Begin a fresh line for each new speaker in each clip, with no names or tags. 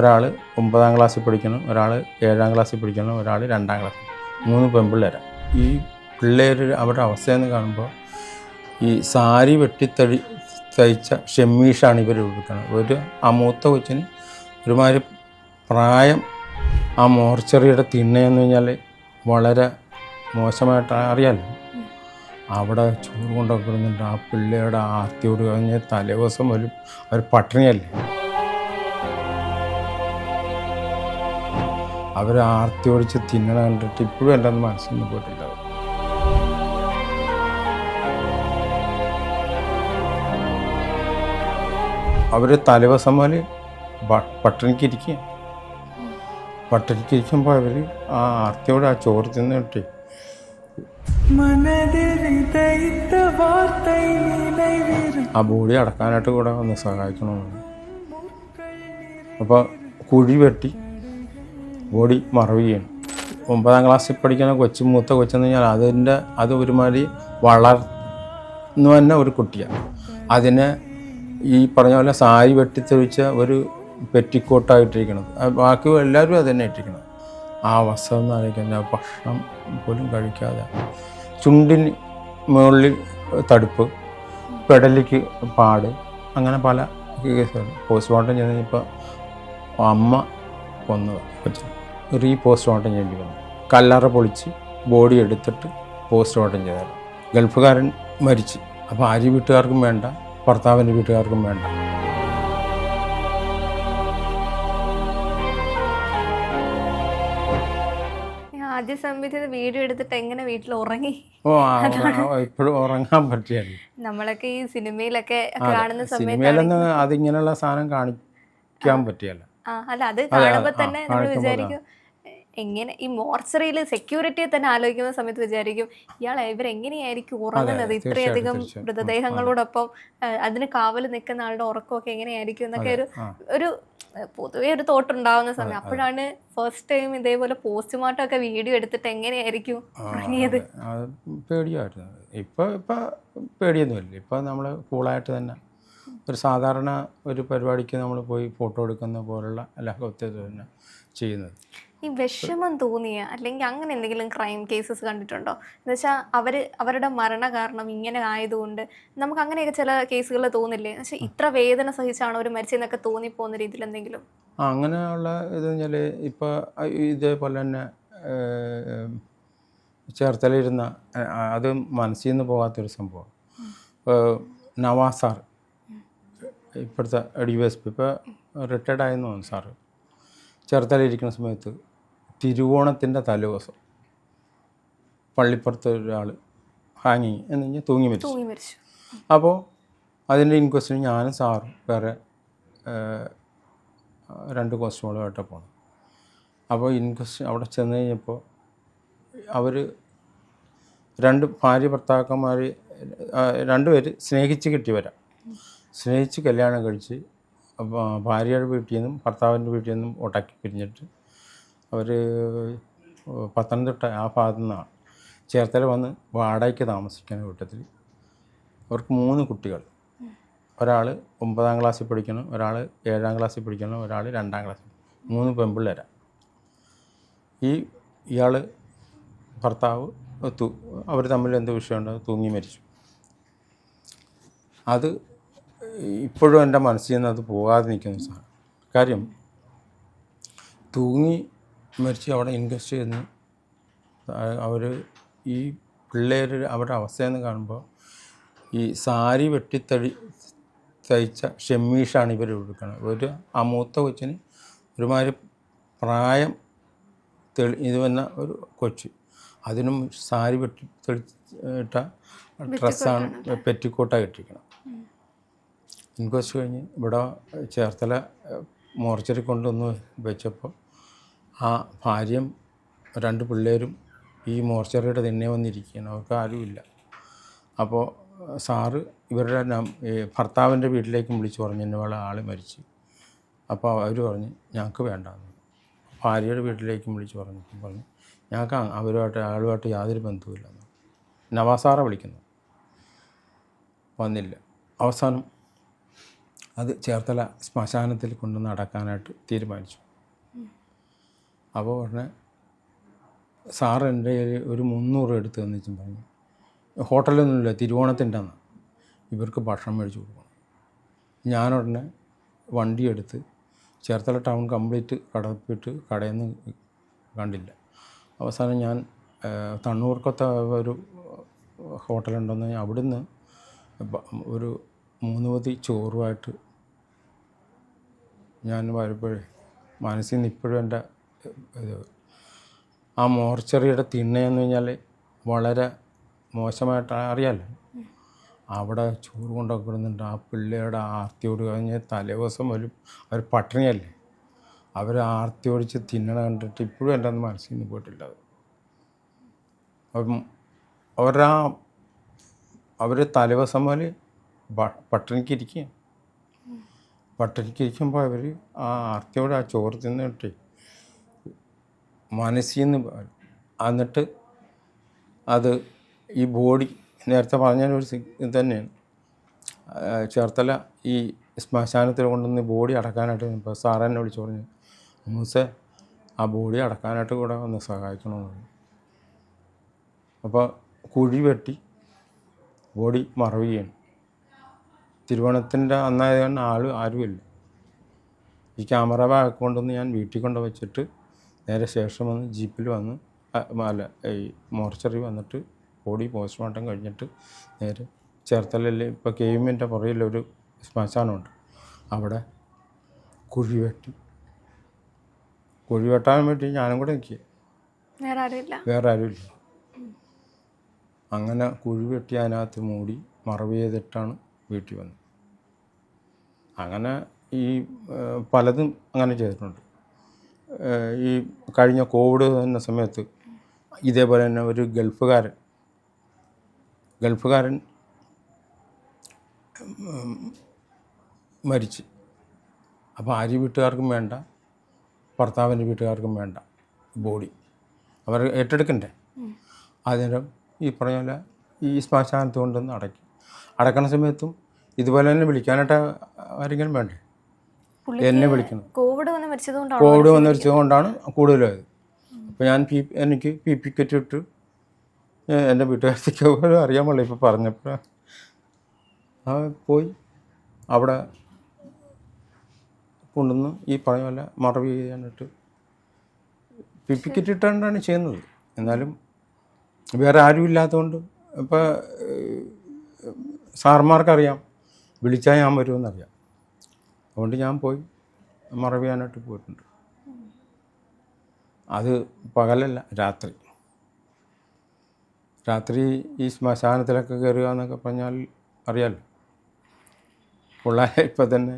ഒരാൾ ഒമ്പതാം ക്ലാസ്സിൽ പഠിക്കണം ഒരാൾ ഏഴാം ക്ലാസ്സിൽ പഠിക്കണം ഒരാൾ രണ്ടാം ക്ലാസ്സിൽ മൂന്ന് പെൺപിള്ളേരാണ് ഈ പിള്ളേർ അവരുടെ അവസ്ഥയെന്ന് കാണുമ്പോൾ ഈ സാരി വെട്ടിത്തഴി തയ്ച്ച ഷെമ്മീഷാണ് ഇവർ ഉപയോഗിക്കുന്നത് ഒരു ആ മൂത്ത കൊച്ചിന് ഒരുമാതിരി പ്രായം ആ മോർച്ചറിയുടെ തിണ്ണയെന്ന് കഴിഞ്ഞാൽ വളരെ മോശമായിട്ട് അറിയാമല്ലോ അവിടെ ചോറ് കൊണ്ടൊക്കെ ആ പിള്ളേരുടെ ആർത്തിയോട് കഴിഞ്ഞ് തലേദിവസം ഒരു അവർ പട്ടിണിയല്ലേ? അവർ ആർത്തി ഒഴിച്ച് തിന്നണ കണ്ടിട്ട് ഇപ്പോഴും എന്റെ അന്ന് മനസ്സിൽ നിന്ന് പോയിട്ടില്ല. അവർ തലവസം പോലെ പട്ടണിക്കിരിക്കുക പട്ടണിക്കിരിക്കുമ്പോൾ അവർ ആ ആർത്തിയോട് ആ ചോറ്
തിന്ന് കിട്ടി.
ആ ബോഡി അടക്കാനായിട്ട് കൂടെ ഒന്ന് സഹായിക്കണമെന്ന് അപ്പോൾ കുഴി വെട്ടി. ബോഡി മറവ് ചെയ്യണം ഒമ്പതാം ക്ലാസ്സിൽ പഠിക്കുന്ന കൊച്ചു മൂത്ത കൊച്ചെന്ന് കഴിഞ്ഞാൽ അതിന്റെ അത് ഒരുമാതിരി വളർന്നു തന്നെ ഒരു കുട്ടിയാണ്. അതിനെ ഈ പറഞ്ഞ പോലെ സാരി വെട്ടിത്തെളിച്ച ഒരു പെറ്റിക്കോട്ടായിട്ടിരിക്കണത് ബാക്കി എല്ലാവരും അത് തന്നെ ഇട്ടിരിക്കണം ആ വസ്ത്രം എന്ന് ആലോചിക്കുന്ന ഭക്ഷണം പോലും കഴിക്കാതെ. ചുണ്ടിന് മുകളിൽ തടുപ്പ് പെടലിക്ക് പാട് അങ്ങനെ പല കേസുകൾ. പോസ്റ്റ്മോർട്ടം ചെയ്ത് കഴിഞ്ഞപ്പോൾ അമ്മ കൊന്നത് കൊച്ചിനെ. റീ പോസ്റ്റ്മോർട്ടം ചെയ്യേണ്ടി വന്നു. കല്ലറ പൊളിച്ച് ബോഡി എടുത്തിട്ട് പോസ്റ്റ്മോർട്ടം ചെയ്തായിരുന്നു. ഗൾഫുകാരൻ മരിച്ചു. അപ്പോൾ ആര്യ വീട്ടുകാർക്കും വേണ്ട ഭർത്താവിന്റെ വീട്ടുകാർക്കും വേണ്ട.
ആദ്യ സമയത്ത് വീഡിയോ എടുത്തിട്ട് എങ്ങനെ വീട്ടിൽ ഉറങ്ങി?
ഓ ഇപ്പോഴും ഉറങ്ങാൻ പറ്റിയല്ല
നമ്മളൊക്കെ ഈ സിനിമയിലൊക്കെ കാണുന്ന സമയത്ത്
സിനിമയിലൊന്നും അതിങ്ങനെയുള്ള സാധനം കാണിക്കാൻ പറ്റിയല്ല.
അല്ല അത് കാണുമ്പോ തന്നെ നമ്മൾ വിചാരിക്കും എങ്ങനെ ഈ മോർച്ചറിയിൽ സെക്യൂരിറ്റിയെ തന്നെ ആലോചിക്കുന്ന സമയത്ത് വിചാരിക്കും ഇയാൾ ഇവരെങ്ങനെയായിരിക്കും ഉറങ്ങുന്നത്? ഇത്രയധികം. മൃതദേഹങ്ങളോടൊപ്പം അതിന് കാവൽ നിൽക്കുന്ന ആളുടെ ഉറക്കമൊക്കെ എങ്ങനെയായിരിക്കും? എന്നൊക്കെ ഒരു ഒരു പൊതുവെ ഒരു തോട്ട് ഉണ്ടാവുന്ന സമയം. അപ്പോഴാണ് ഫസ്റ്റ് ടൈം ഇതേപോലെ പോസ്റ്റ്മോർട്ടം ഒക്കെ വീഡിയോ എടുത്തിട്ട് എങ്ങനെയായിരിക്കും ഉറങ്ങിയത്?
പേടിയായിരുന്നു. ഇപ്പൊ ഇപ്പൊ പേടിയൊന്നുമില്ല. ഇപ്പൊ നമ്മൾ കൂളായിട്ട് തന്നെ ഒരു സാധാരണ ഒരു പരിപാടിക്ക് നമ്മൾ പോയി ഫോട്ടോ എടുക്കുന്ന പോലുള്ള എല്ലാ തന്നെ ചെയ്യുന്നത്.
ഈ വിഷമം തോന്നിയ അല്ലെങ്കിൽ അങ്ങനെ എന്തെങ്കിലും ക്രൈം കേസസ് കണ്ടിട്ടുണ്ടോ? എന്ന് വെച്ചാൽ അവർ അവരുടെ മരണ കാരണം ഇങ്ങനെ ആയതുകൊണ്ട് നമുക്ക് അങ്ങനെയൊക്കെ ചില കേസുകൾ തോന്നില്ലേ? എന്ന് വെച്ചാൽ ഇത്ര വേദന സഹിച്ചാണ് അവർ മരിച്ചതെന്നൊക്കെ തോന്നിപ്പോകുന്ന രീതിയിൽ എന്തെങ്കിലും?
അങ്ങനെയുള്ള ഇത് വെച്ചാൽ ഇപ്പോൾ ഇതേപോലെ തന്നെ ചേർത്തലയിരുന്ന അത് മനസ്സിൽ നിന്ന് പോകാത്തൊരു സംഭവം. നവാസ് സാർ ഇപ്പോഴത്തെ ഡി വൈ എസ് പി ഇപ്പോൾ റിട്ടയർഡ് ആയെന്ന് തോന്നുന്നു സാറ്. ചേർത്തലയിരിക്കുന്ന സമയത്ത് തിരുവോണത്തിന്റെ തലേദിവസം പള്ളിപ്പുറത്ത് ഒരാൾ ഹാങ്ങിങ് എന്ന് കഴിഞ്ഞാൽ തൂങ്ങി മരിച്ചു. അപ്പോൾ അതിന്റെ ഇൻക്വസ്റ്റിന് ഞാനും സാറും വേറെ രണ്ട് കോസ്റ്റ്യൂമുകളുമായിട്ട് പോകണം അപ്പോൾ ഇൻക്വസ്റ്റ് അവിടെ ചെന്ന് കഴിഞ്ഞപ്പോൾ അവർ രണ്ട് ഭാര്യ ഭർത്താക്കന്മാർ രണ്ടുപേര് സ്നേഹിച്ച് കിട്ടിയവരാ സ്നേഹിച്ച് കല്യാണം കഴിച്ച് ഭാര്യയുടെ വീട്ടിൽ നിന്നും ഭർത്താവിന്റെ വീട്ടിൽ നിന്നും ഒട്ടാക്കി പിരിഞ്ഞിട്ട് അവർ പത്തനംതിട്ട ആ ഭാഗത്തു നിന്നാണ് ചേർത്തല വന്ന് വാടകയ്ക്ക് താമസിക്കുന്ന കൂട്ടത്തിൽ അവർക്ക് മൂന്ന് കുട്ടികൾ ഒരാൾ ഒമ്പതാം ക്ലാസ്സിൽ പഠിക്കണം ഒരാൾ ഏഴാം ക്ലാസ്സിൽ പഠിക്കണം ഒരാൾ രണ്ടാം ക്ലാസ്സിൽ മൂന്ന് പെൺപിള്ളേരാണ് ഈ ഇയാൾ ഭർത്താവ് തു അവർ തമ്മിൽ എന്ത് വിഷയമുണ്ട്? തൂങ്ങി മരിച്ചു. അത് ഇപ്പോഴും എന്റെ മനസ്സിൽ നിന്ന് അത് പോകാതെ നിൽക്കുന്ന സാധനം കാര്യം. തൂങ്ങി മരിച്ച് അവിടെ ഇൻവെസ്റ്റ് ചെയ്യുന്ന അവർ ഈ പിള്ളേർ അവരുടെ അവസ്ഥയെന്ന് കാണുമ്പോൾ ഈ സാരി വെട്ടിത്തടി തയ്ച്ച ഷെമ്മീഷാണ് ഇവർ എടുക്കുന്നത് ഒരു ആ മൂത്ത കൊച്ചിന് ഒരുമാതിരി പ്രായം തെളി ഇത് വന്ന ഒരു കൊച്ച്. അതിനും സാരി വെട്ടി തെളിച്ചിട്ട ഡ്രസ്സാണ് പെറ്റിക്കോട്ടാണ് ഇട്ടിരിക്കണം ഇൻക്വസ്റ്റ് കഴിഞ്ഞ് ഇവിടെ ചേർത്തല മോർച്ചറി കൊണ്ടുവന്ന് വെച്ചപ്പോൾ ആ ഭാര്യയും രണ്ട് പിള്ളേരും ഈ മോർച്ചറിയുടെ തന്നെ വന്നിരിക്കുകയാണ്. അവർക്ക് ആരുമില്ല. അപ്പോൾ സാറ് ഇവരുടെ ഭർത്താവിന്റെ വീട്ടിലേക്കും വിളിച്ച് പറഞ്ഞു എന്നെ ഇന്നപോലെ ആൾ മരിച്ചു. അപ്പോൾ അവർ പറഞ്ഞു ഞങ്ങൾക്ക് വേണ്ടെന്ന്. ഭാര്യയുടെ വീട്ടിലേക്കും വിളിച്ച് പറഞ്ഞു. പറഞ്ഞു ഞങ്ങൾക്ക് അവരുമായിട്ട് ആളുമായിട്ട് യാതൊരു ബന്ധവുമില്ലെന്ന്. നവാസാറെ വിളിക്കുന്നു വന്നില്ല. അവസാനം അത് ചേർത്തല ശ്മശാനത്തിൽ കൊണ്ടുവന്ന് നടക്കാനായിട്ട് തീരുമാനിച്ചു. അപ്പോൾ ഉടനെ സാർ എന്റെ കയ്യിൽ ഒരു മുന്നൂറ് എടുത്ത് തന്നിച്ചും പറഞ്ഞു. ഹോട്ടലൊന്നുമില്ല തിരുവോണത്തിന്റെ അന്ന്. ഇവർക്ക് ഭക്ഷണം മേടിച്ച് കൊടുക്കണം. ഞാനുടനെ വണ്ടി എടുത്ത് ചേർത്തല ടൗൺ കംപ്ലീറ്റ് കടപ്പിട്ട് കടയിൽ നിന്ന് കണ്ടില്ല. അവസാനം ഞാൻ തണ്ണൂർക്കൊത്ത ഒരു ഹോട്ടലുണ്ടെന്ന് അവിടുന്ന് ഒരു മൂന്ന് പതി ചോറുമായിട്ട് ഞാൻ വരുമ്പോഴേ മനസ്സിൽ നിന്ന് ഇപ്പോഴും എന്റെ ആ മോർച്ചറിയുടെ തിണ്ണയെന്ന് കഴിഞ്ഞാൽ വളരെ മോശമായിട്ട് അറിയാമല്ലോ അവിടെ ചോറ് കൊണ്ടൊക്കെ ഇടുന്നുണ്ട് ആ പിള്ളേരുടെ ആർത്തിയോട് കഴിഞ്ഞ് തലേദിവസം ഒരു അവർ പട്ടിണിയല്ലേ? അവർ ആർത്തി ഓടിച്ച് തിന്നണ കണ്ടിട്ട് ഇപ്പോഴും എന്റെ അന്ന് മനസ്സിൽ നിന്ന് പോയിട്ടില്ല അപ്പം അവരാ അവർ തലേദിവസം പോലെ പട്ടിണിക്ക് ഇരിക്കുക പട്ടിണിക്ക് ഇരിക്കുമ്പോൾ അവർ ആ ആർത്തിയോടെ ആ ചോറ് തിന്നിട്ടേ മനസ്സിൽ നിന്ന് എന്നിട്ട് അത് ഈ ബോഡി നേരത്തെ പറഞ്ഞ ഒരു ഇത് തന്നെയാണ്. ചേർത്തല ഈ ശ്മശാനത്തിൽ കൊണ്ടുവന്ന് ബോഡി അടക്കാനായിട്ട് ഇപ്പോൾ സാറ് എന്നെ വിളിച്ചു പറഞ്ഞു മൂസെ ആ ബോഡി അടക്കാനായിട്ട് കൂടെ ഒന്ന് സഹായിക്കണമെന്ന് അപ്പോൾ കുഴി വെട്ടി ബോഡി മറവുകയാണ്. തിരുവോണത്തിന്റെ അന്നായത് കൊണ്ട് ആൾ ആരുമില്ല. ഈ ക്യാമറ കൊണ്ടുവന്ന് ഞാൻ വീട്ടിൽ കൊണ്ട് വെച്ചിട്ട് നേരെ ശേഷം വന്ന് ജീപ്പിൽ വന്ന് അല്ല ഈ മോർച്ചറി വന്നിട്ട് ബോഡി പോസ്റ്റ്മോർട്ടം കഴിഞ്ഞിട്ട് നേരെ ചേർത്തലയിൽ ഇപ്പോൾ കെ പുറയിലൊരു ശ്മശാനമുണ്ട്. അവിടെ കുഴി വെട്ടി. കുഴി വെട്ടാൻ വേണ്ടി ഞാനും കൂടെ നിൽക്കുക.
വേറെ ആരുമില്ല.
വേറെ ആരുമില്ല. അങ്ങനെ കുഴി വെട്ടി അതിനകത്ത് മൂടി മറവ് ചെയ്തിട്ടാണ് വീട്ടിൽ വന്നത്. അങ്ങനെ ഈ പലതും അങ്ങനെ ചെയ്തിട്ടുണ്ട്. ഈ കഴിഞ്ഞ കോവിഡ് എന്ന സമയത്ത് ഇതേപോലെ തന്നെ ഒരു ഗൾഫുകാരൻ ഗൾഫുകാരൻ മരിച്ച്. അപ്പോൾ ആര്യ വീട്ടുകാർക്കും വേണ്ട ഭർത്താവിന്റെ വീട്ടുകാർക്കും വേണ്ട ബോഡി. അവർ ഏറ്റെടുക്കണ്ടേ? അതിനും ഈ പറഞ്ഞ പോലെ ഈ ശ്മശാനത്ത് കൊണ്ടുവന്ന് അടയ്ക്കും. അടക്കണ സമയത്തും ഇതുപോലെ തന്നെ വിളിക്കാനായിട്ട് ആരെങ്കിലും വേണ്ടേ? എന്നെ വിളിക്കണം
കോവിഡ് വന്ന് മരിച്ചത്? കൊണ്ടാണ്
കോവിഡ് കൂടുതലായത്. അപ്പോൾ ഞാൻ പി എനിക്ക് പി പി കിറ്റ് ഇട്ട് എന്റെ വീട്ടുകാർക്ക് പോലും അറിയാൻ പാടില്ല. ഇപ്പോൾ പറഞ്ഞപ്പോൾ ആ പോയി. അവിടെ കൊണ്ടുവന്ന് ഈ പറഞ്ഞ പോലെ മറവ് ചെയ്യാനിട്ട് പി പി കിറ്റ് ഇട്ടാണ്ടാണ് ചെയ്യുന്നത്. എന്നാലും വേറെ ആരും ഇല്ലാത്തതുകൊണ്ട് ഇപ്പോൾ സാർമാർക്കറിയാം വിളിച്ചാൽ ഞാൻ വരുമെന്നറിയാം. അതുകൊണ്ട് ഞാൻ പോയി മറവിയാനായിട്ട് പോയിട്ടുണ്ട്. അത് പകലല്ല രാത്രി. രാത്രി ഈ ശ്മശാനത്തിലൊക്കെ കയറുക എന്നൊക്കെ പറഞ്ഞാൽ അറിയാമല്ലോ പിള്ളേരെ ഇപ്പം തന്നെ.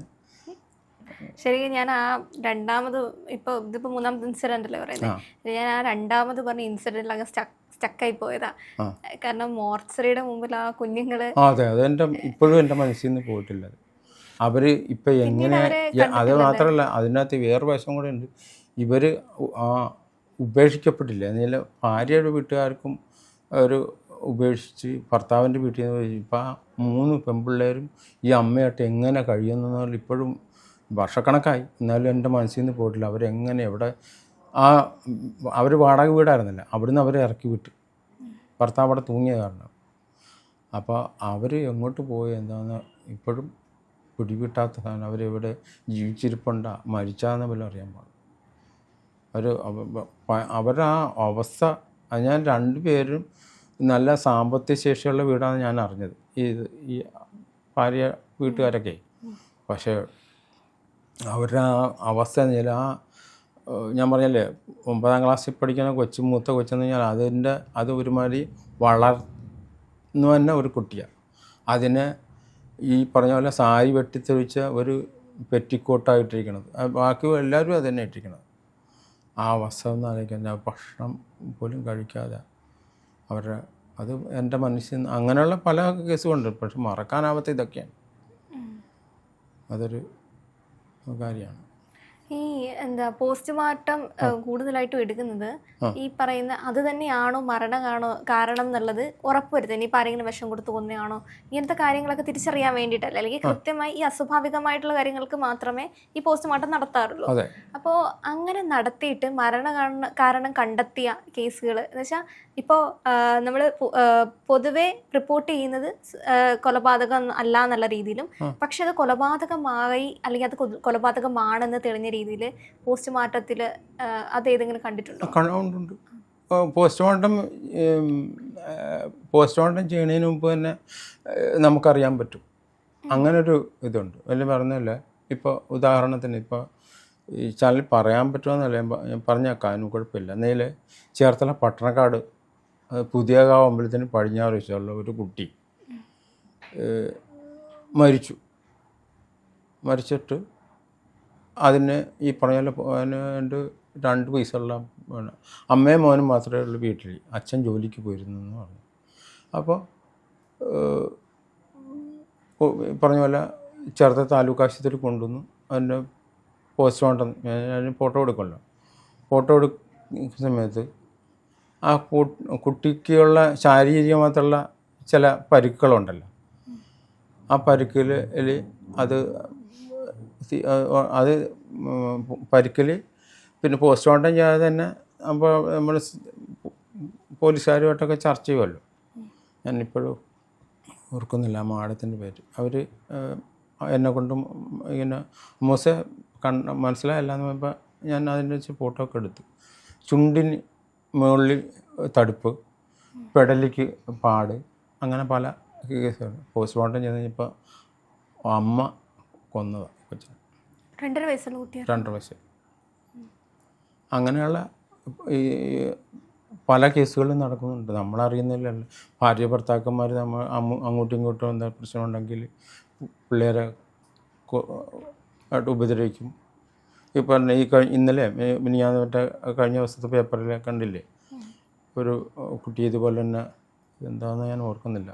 ശരിക്കും ഞാൻ ആ രണ്ടാമത് ഇപ്പൊ ഇതിപ്പോ മൂന്നാമത്തെ ഇൻസിഡന്റ് അല്ലേ പറയുന്നത് ഞാൻ ആ രണ്ടാമത് പറഞ്ഞ ഇൻസിഡന്റിൽ അങ്ങ് സ്റ്റക്കായി പോയതാ. കാരണം മോർച്ചറിയുടെ മുമ്പിൽ ആ കുഞ്ഞുങ്ങൾ
അതെ അതെ. എന്റെ ഇപ്പോഴും എന്റെ മനസ്സിൽ നിന്ന് പോയിട്ടില്ല അത്. അവർ ഇപ്പം എങ്ങനെ അത് മാത്രമല്ല അതിനകത്ത് വേറെ വശം കൂടെ ഉണ്ട്. ഇവർ ഉപേക്ഷിക്കപ്പെട്ടില്ല. എന്നാൽ ഭാര്യയുടെ വീട്ടുകാർക്കും ഒരു ഉപേക്ഷിച്ച് ഭർത്താവിന്റെ വീട്ടിൽ നിന്ന് ഇപ്പം ആ മൂന്ന് പെൺപിള്ളേരും ഈ അമ്മയായിട്ട് എങ്ങനെ കഴിയുന്നതെന്നുള്ള ഇപ്പോഴും വർഷക്കണക്കായി. എന്നാലും എന്റെ മനസ്സിൽ നിന്ന് പോയിട്ടില്ല. അവരെങ്ങനെ എവിടെ ആ അവർ വാടക വീടായിരുന്നില്ല. അവിടുന്ന് അവരെ ഇറക്കി വിട്ടു. ഭർത്താവ് അവിടെ തൂങ്ങിയ കാരണം അപ്പോൾ അവർ എങ്ങോട്ട് പോയി എന്താണെന്ന് ഇപ്പോഴും പിടികിട്ടാത്ത സാധനം അവരെവിടെ ജീവിച്ചിരിപ്പുണ്ട മരിച്ചാന്ന് പോലും അറിയാൻ പാടില്ല. ഒരു അവ- വ- പ- അവരുടെ ആ അവസ്ഥ ഞാൻ രണ്ടുപേരും നല്ല സാമ്പത്തിക ശേഷിയുള്ള വീടാണ് ഞാൻ അറിഞ്ഞത്. ഈ ഈ ഭാര്യ വീട്ടുകാരൊക്കെ. പക്ഷേ അവരുടെ ആ അവസ്ഥ എന്ന് വെച്ചാൽ ആ ഞാൻ പറഞ്ഞല്ലേ ഒമ്പതാം ക്ലാസ്സിൽ പഠിക്കുന്ന കൊച്ചു മൂത്ത കൊച്ചെന്ന് കഴിഞ്ഞാൽ അതിന്റെ അത് ഒരുമാതിരി വളർന്നു തന്നെ ഒരു കുട്ടിയാണ്. അതിനെ ഈ പറഞ്ഞ പോലെ സാരി വെട്ടിത്തെളിച്ച ഒരു പെറ്റിക്കോട്ടായിട്ടിരിക്കണത്. ബാക്കി എല്ലാവരും അത് തന്നെ ഇട്ടിരിക്കണത്. ആ വസ്ത്രം എന്ന് ആലോചിക്കാൻ ഭക്ഷണം പോലും കഴിക്കാതെ അവരുടെ അത് എന്റെ മനസ്സിൽ അങ്ങനെയുള്ള പല കേസുകളുണ്ട്. പക്ഷെ മറക്കാനാവാത്ത ഇതൊക്കെയാണ്. അതൊരു കാര്യമാണ്.
ഈ എന്താ പോസ്റ്റ്മോർട്ടം കൂടുതലായിട്ടും എടുക്കുന്നത് ഈ പറയുന്ന അത് തന്നെയാണോ മരണമാണോ കാരണം എന്നുള്ളത് ഉറപ്പുവരുത്തുക ഇനിയിപ്പോൾ ആരെങ്കിലും വിഷം കൊടുത്ത് കൊന്നയാണോ ഇങ്ങനത്തെ കാര്യങ്ങളൊക്കെ തിരിച്ചറിയാൻ വേണ്ടിയിട്ടല്ല? അല്ലെങ്കിൽ കൃത്യമായി ഈ അസ്വാഭാവികമായിട്ടുള്ള കാര്യങ്ങൾക്ക് മാത്രമേ ഈ പോസ്റ്റ്മോർട്ടം നടത്താറുള്ളൂ. അപ്പോൾ അങ്ങനെ നടത്തിയിട്ട് മരണ കാരണം കണ്ടെത്തിയ കേസുകൾ എന്ന് വെച്ചാൽ ഇപ്പോൾ നമ്മൾ പൊതുവെ റിപ്പോർട്ട് ചെയ്യുന്നത് കൊലപാതകം അല്ല എന്നുള്ള രീതിയിലും പക്ഷെ അത് കൊലപാതകമായി അല്ലെങ്കിൽ അത് കൊലപാതകമാണെന്ന് തെളിഞ്ഞ രീതിയിൽ പോസ്റ്റ്മോർട്ടത്തിൽ അത് ഏതെങ്കിലും കണ്ടിട്ടുണ്ടോ?
പോസ്റ്റ്മോർട്ടം പോസ്റ്റ്മോർട്ടം ചെയ്യുന്നതിന് മുമ്പ് തന്നെ നമുക്കറിയാൻ പറ്റും. അങ്ങനൊരു ഇതുണ്ട്. വലിയ പറഞ്ഞല്ല. ഇപ്പോൾ ഉദാഹരണത്തിന് ഇപ്പോൾ ഈ ചാനലിൽ പറയാൻ പറ്റുമെന്നല്ല ഞാൻ പറഞ്ഞേക്കാനും കുഴപ്പമില്ല. എന്നതിൽ ചേർത്തല പട്ടണക്കാട് പുതിയകാവ് അമ്പലത്തിന് പടിഞ്ഞാറ് വെച്ചുള്ള ഒരു കുട്ടി മരിച്ചു. മരിച്ചിട്ട് അതിന് ഈ പറഞ്ഞ പോലെ രണ്ട് പൈസയുള്ള അമ്മയും മോനും മാത്രമേ ഉള്ളൂ വീട്ടിൽ. അച്ഛൻ ജോലിക്ക് പോയിരുന്നു എന്ന് പറഞ്ഞു. അപ്പോൾ പറഞ്ഞ പോലെ ചേർത്ത താലൂക്ക് ആശുപത്രി കൊണ്ടുവന്നു. അതിന്റെ പോസ്റ്റ്മോർട്ടം ഞാൻ ഫോട്ടോ എടുക്കുമല്ലോ. ഫോട്ടോ എടുക്കുന്ന സമയത്ത് ആ കുട്ടിക്കുള്ള ശാരീരികമായിട്ടുള്ള ചില പരുക്കളുണ്ടല്ലോ ആ പരുക്കിൽ അത് അത് പരുക്കിൽ പിന്നെ പോസ്റ്റ്മോർട്ടം ചെയ്യാതെ തന്നെ അപ്പോൾ നമ്മൾ പോലീസുകാരുമായിട്ടൊക്കെ ചർച്ച ചെയ്യുമല്ലോ. ഞാനിപ്പോഴും ഓർക്കുന്നില്ല മാഡത്തിന്റെ പേര്. അവർ എന്നെ കൊണ്ടും ഇങ്ങനെ മൂസ കണ്ട മനസ്സിലായില്ല എന്ന് പറയുമ്പോൾ ഞാൻ അതിന്റെ വെച്ച് ഫോട്ടോ ഒക്കെ എടുത്തു. ചുണ്ടിന് മുകളിൽ തടുപ്പ് പെടലിക്ക് പാട് അങ്ങനെ പല കേസുകൾ പോസ്റ്റ്മോർട്ടം ചെയ്ത് കഴിഞ്ഞപ്പോൾ അമ്മ കൊന്നതാണ് കൊച്ചിനെ.
രണ്ടര വയസ്സുള്ള കുട്ടിയാണ്.
രണ്ടര വയസ്സ്. അങ്ങനെയുള്ള ഈ പല കേസുകളും നടക്കുന്നുണ്ട്. നമ്മളറിയുന്നില്ലല്ലോ ഭാര്യ ഭർത്താക്കന്മാർ നമ്മൾ അങ്ങോട്ടും ഇങ്ങോട്ടും എന്താ പ്രശ്നമുണ്ടെങ്കിൽ പിള്ളേരെ ആയിട്ട് ഉപദ്രവിക്കും. ഈ പറഞ്ഞ ഈ കഴി ഇന്നലെ ഞാൻ മറ്റേ കഴിഞ്ഞ ദിവസത്തെ പേപ്പറിൽ കണ്ടില്ലേ? ഒരു കുട്ടി ഇതുപോലെ തന്നെ എന്താണെന്ന് ഞാൻ ഓർക്കുന്നില്ല.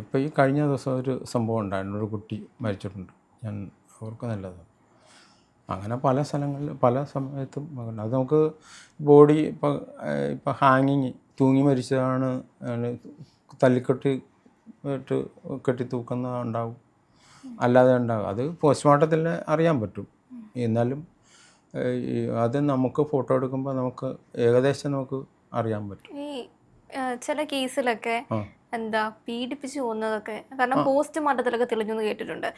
ഇപ്പോൾ ഈ കഴിഞ്ഞ ദിവസം ഒരു സംഭവം ഉണ്ടായിരുന്നു. ഒരു കുട്ടി മരിച്ചിട്ടുണ്ട്. ഞാൻ ഓർക്കുന്നില്ലത് അങ്ങനെ പല സ്ഥലങ്ങളിൽ പല സമയത്തും അത് നമുക്ക് ബോഡി ഇപ്പോൾ ഇപ്പോൾ ഹാങ്ങിങ് തൂങ്ങി മരിച്ചതാണ് തല്ലിക്കെട്ടി കെട്ടി തൂക്കുന്ന ഉണ്ടാവും. അല്ലാതെ ഉണ്ടാകും അത് പോസ്റ്റ്മോർട്ടത്തിൽ അറിയാൻ പറ്റും. എന്നാലും അത് നമുക്ക് ഫോട്ടോ എടുക്കുമ്പോൾ നമുക്ക് ഏകദേശം നമുക്ക് അറിയാൻ പറ്റും.
ഈ ചില കേസിലൊക്കെ എന്താ പീഡിപ്പിച്ച് കൊന്നതൊക്കെ കാരണം പോസ്റ്റ്മോർട്ടത്തിലൊക്കെ തെളിഞ്ഞു കേട്ടിട്ടുണ്ട്.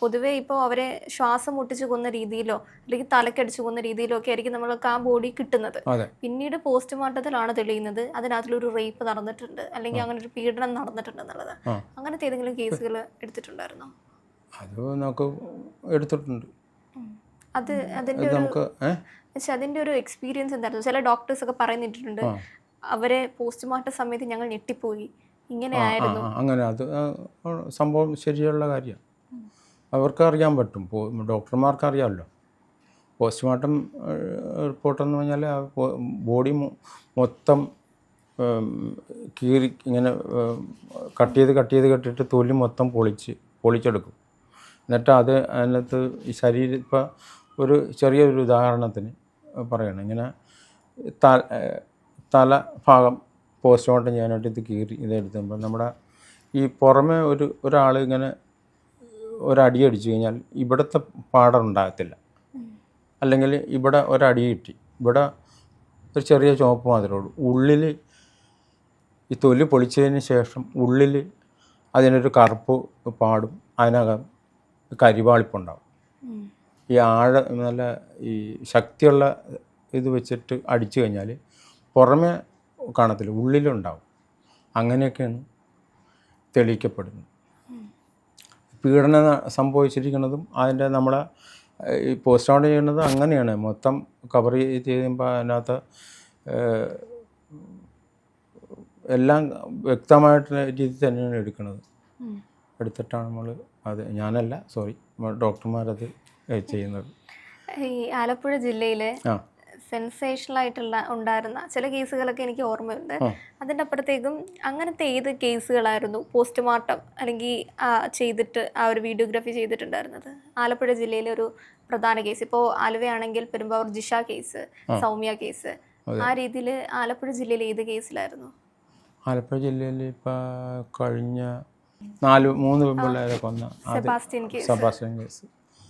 പൊതുവെ ഇപ്പോൾ അവരെ ശ്വാസം മുട്ടിച്ചു കൊന്ന രീതിയിലോ അല്ലെങ്കിൽ തലക്കടിച്ച് കൊന്ന രീതിയിലോ ഒക്കെ ആയിരിക്കും നമ്മൾക്ക് ആ ബോഡി കിട്ടുന്നത്. പിന്നീട് പോസ്റ്റ്മോർട്ടത്തിലാണ് തെളിയുന്നത്. അതിനകത്തിലൊരു റേപ്പ് നടന്നിട്ടുണ്ട്. അല്ലെങ്കിൽ അങ്ങനെ ഒരു പീഡനം നടന്നിട്ടുണ്ട് എന്നുള്ളത്. അങ്ങനത്തെ ഏതെങ്കിലും കേസുകൾ എടുത്തിട്ടുണ്ടായിരുന്നോ?
അത് നമുക്ക് എടുത്തിട്ടുണ്ട്.
അത് അതിന്റെ ഒരു
നമുക്ക്
അതിന്റെ അതിന്റെ ഒരു എക്സ്പീരിയൻസ് എന്തായിരുന്നു? ചില ഡോക്ടേഴ്സ് ഒക്കെ പറയുന്നിട്ടുണ്ട്. അവരെ പോസ്റ്റ്മോർട്ടം സമയത്ത് ഞങ്ങൾ ഞെട്ടിപ്പോയി. ഇങ്ങനെ
ആ, അങ്ങനെ അത് സംഭവം ശരിയുള്ള കാര്യമാണ് അവർക്ക് അറിയാൻ പറ്റും. ഡോക്ടർമാർക്ക് അറിയാമല്ലോ. പോസ്റ്റ്മോർട്ടം റിപ്പോർട്ട് എന്ന് പറഞ്ഞാൽ ബോഡി മൊത്തം കീറി ഇങ്ങനെ കട്ട് ചെയ്ത് കട്ട് ചെയ്ത് കെട്ടിയിട്ട് തൊലി മൊത്തം പൊളിച്ച് പൊളിച്ചെടുക്കും. എന്നിട്ട് അത് അതിനകത്ത് ഈ ശരീരം ഇപ്പോൾ ഒരു ചെറിയൊരു ഉദാഹരണത്തിന് പറയണം. ഇങ്ങനെ തല തല ഭാഗം പോസ്റ്റ്മോർട്ടം ചെയ്യാനായിട്ട് ഇത് കീറി ഇതെടുത്തുമ്പോൾ നമ്മുടെ ഈ പുറമെ ഒരു ഒരാൾ ഇങ്ങനെ ഒരടി അടിച്ചു കഴിഞ്ഞാൽ ഇവിടുത്തെ പാടുണ്ടാകത്തില്ല അല്ലെങ്കിൽ ഇവിടെ ഒരടി കിട്ടി. ഇവിടെ ഒരു ചെറിയ ചുവപ്പ് മാത്രമേ ഉള്ളൂ. ഉള്ളിൽ ഈ തൊലി പൊളിച്ചതിന് ശേഷം ഉള്ളിൽ അതിനൊരു കറുപ്പ് പാടും. അതിനകം കരിവാളിപ്പുണ്ടാവും. ഈ ആഴ നല്ല ഈ ശക്തിയുള്ള ഇത് വെച്ചിട്ട് അടിച്ചു കഴിഞ്ഞാൽ പുറമെ കാണത്തില്ല ഉള്ളിലുണ്ടാവും. അങ്ങനെയൊക്കെയാണ് തെളിയിക്കപ്പെടുന്നത്. പീഡനം സംഭവിച്ചിരിക്കുന്നതും അതിന്റെ നമ്മളെ ഈ ഈ പോസ്റ്റ്മോർട്ടം ചെയ്യുന്നത് അങ്ങനെയാണ്. മൊത്തം കവർ ചെയ്ത് ചെയ്യുമ്പോൾ അതിനകത്ത് എല്ലാം വ്യക്തമായിട്ടുള്ള രീതിയിൽ തന്നെയാണ് എടുക്കുന്നത്. എടുത്തിട്ടാണ് നമ്മൾ അത് ഞാനല്ല സോറി ഡോക്ടർമാരത് ചെയ്യുന്നത്.
ഈ ആലപ്പുഴ ജില്ലയിലെ സെൻസേഷണൽ ആയിട്ടുള്ള ഉണ്ടായിരുന്ന ചില കേസുകളൊക്കെ എനിക്ക് ഓർമ്മയുണ്ട്. അതിന്റെ അപ്പുറത്തേക്കും അങ്ങനത്തെ ഏത് കേസുകളായിരുന്നു പോസ്റ്റ്മോർട്ടം അല്ലെങ്കിൽ ചെയ്തിട്ട് ആ ഒരു വീഡിയോഗ്രാഫി ചെയ്തിട്ടുണ്ടായിരുന്നത്? ആലപ്പുഴ ജില്ലയിലെ ഒരു പ്രധാന കേസ്. ഇപ്പോൾ ആലുവയാണെങ്കിൽ പെരുമ്പാവൂർ ജിഷ കേസ് സൗമ്യ കേസ്. ആ രീതിയിൽ ആലപ്പുഴ ജില്ലയിൽ ഏത് കേസിലായിരുന്നു?
ആലപ്പുഴ ജില്ലയിൽ ഇപ്പോൾ കഴിഞ്ഞ നാല് മൂന്ന് പിള്ളേരെ കൊന്ന
സെബാസ്റ്റ്യൻ കേസ്.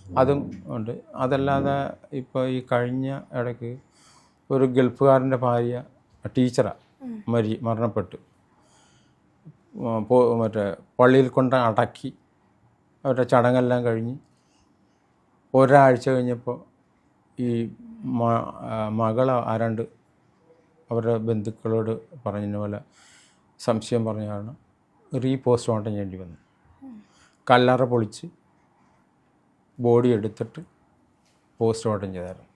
അതും ഉണ്ട്. അതല്ലാതെ ഇപ്പോൾ ഈ കഴിഞ്ഞ ഇടയ്ക്ക് ഒരു ഗൾഫുകാരന്റെ ഭാര്യ ടീച്ചറാണ് മരി മരണപ്പെട്ടു. മറ്റേ പള്ളിയിൽ കൊണ്ട് അടക്കി അവരുടെ ചടങ്ങെല്ലാം കഴിഞ്ഞ് ഒരാഴ്ച കഴിഞ്ഞപ്പോൾ ഈ മകൾ ആരാണ്ട് അവരുടെ ബന്ധുക്കളോട് പറഞ്ഞതുപോലെ പോലെ സംശയം പറഞ്ഞ കാരണം റീ പോസ്റ്റ്മോർട്ടം ചെയ്യേണ്ടി വന്നു. കല്ലറ പൊളിച്ച് ബോഡി എടുത്തിട്ട് പോസ്റ്റ് പോസ്റ്റ്മോർട്ടം ചെയ്തായിരുന്നു.